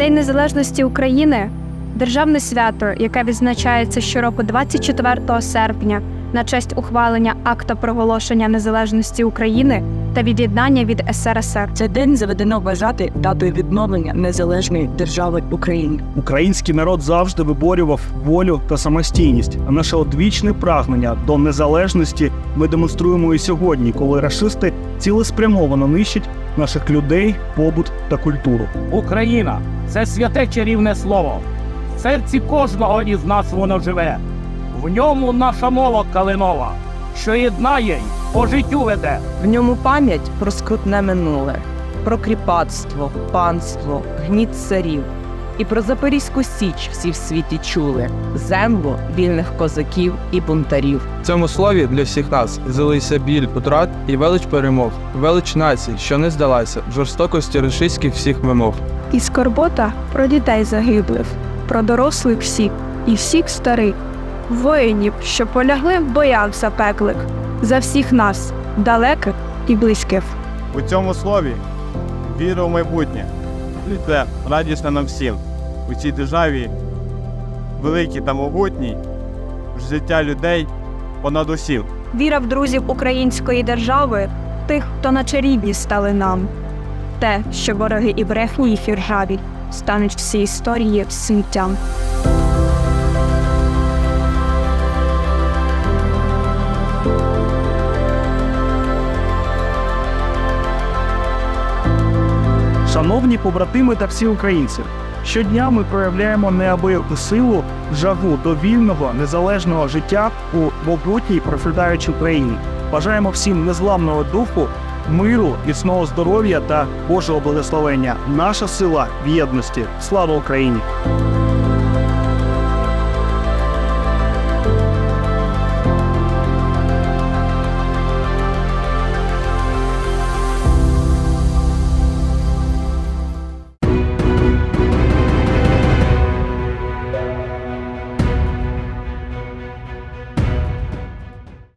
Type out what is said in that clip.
День Незалежності України. Державне свято, яке відзначається щороку 24 серпня на честь ухвалення акта проголошення незалежності України та від'єднання від СРСР. Цей день заведено вважати датою відновлення незалежної держави України. Український народ завжди виборював волю та самостійність. А наше одвічне прагнення до незалежності ми демонструємо і сьогодні, коли рашисти цілеспрямовано нищать наших людей, побут та культуру. Україна це святе чарівне слово. В серці кожного із нас воно живе. В ньому наша мова калинова, що єднає й по життю веде. В ньому пам'ять про скрутне минуле, про кріпацтво, панство, гніт царів. І про Запорізьку Січ всі в світі чули землю вільних козаків і бунтарів. В цьому слові для всіх нас злилися біль утрат і велич перемог, велич націй, що не здалася в жорстокості рашистських всіх вимог. І скорбота про дітей загиблих, про дорослих всіх і всіх старих, воїнів, що полягли в боях запеклих, за всіх нас, далеких і близьких. У цьому слові віра в майбутнє. Це радісно нам всім. У цій державі великій та могутній, життя людей понад усім. Віра в друзів української держави, тих, хто наче рідні стали нам. Те, що вороги і брехні і ржаві, стануть всі історії сміттям. Шановні побратими та всі українці, щодня ми проявляємо неабияку силу, жагу до вільного, незалежного життя у могутній процвітаючій Україні. Бажаємо всім незламного духу, миру, міцного здоров'я та Божого благословення. Наша сила в єдності. Слава Україні!